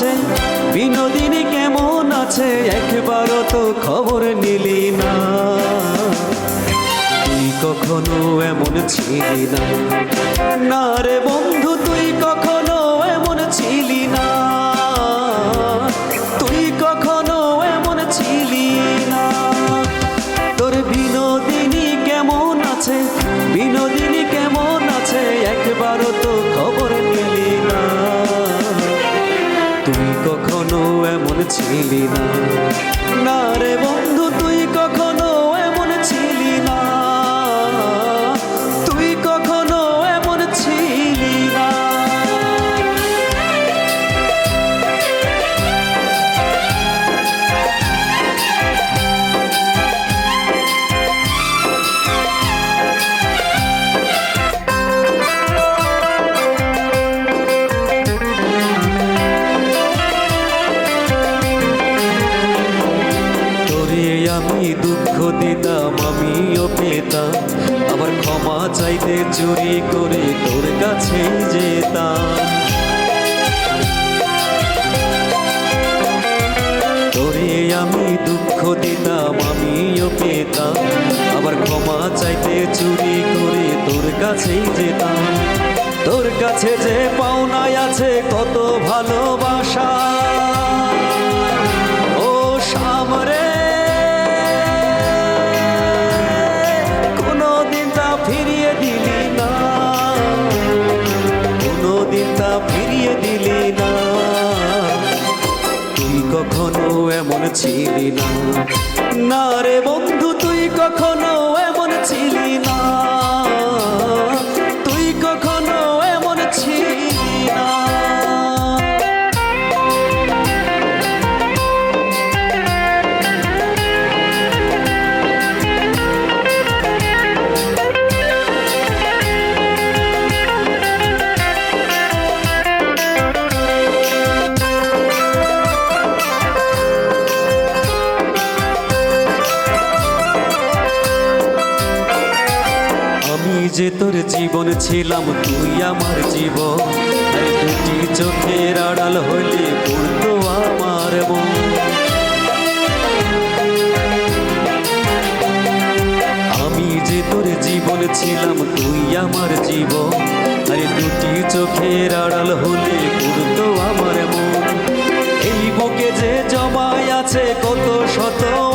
আছে? বিনোদিনী কেমন আছে? একবারও তো খবর নিলি না। তুই কখনো এমন ছিলি না। না রে বন্ধু, তুই কখনো এমন ছিলি না। তুই কখনো এমন ছিলি না। তোর বিনোদিনী কেমন আছে? বিনোদিনী কেমন আছে? একবারও তো কখনো এমন ছিলি না। না রে বন্ধু তুই কখনো আমি দুঃখ দিতাম, আমিও পেতাম। আবার ক্ষমা চাইতে চুরি করে তোর কাছে যেতাম। তোরে আমি দুঃখ দিতাম, আমিও পেতাম। আবার ক্ষমা চাইতে চুরি করে তোর কাছেই যেতাম। তোর কাছে যে পাওনায় আছে কত ভালোবাসা কখনো এমন ছিলি না। রে বন্ধু তুই কখনো যে তোর জীবন ছিলাম, তুই আমার জীবন। দুটি চোখের আড়াল হইলে পড়তো আমার মন। আমি যে তোর জীবন ছিলাম, তুই আমার জীবন। আরে দুটি চোখের আড়াল হলে পড়তো আমার মন। এই বুকে যে জমায় আছে কত শত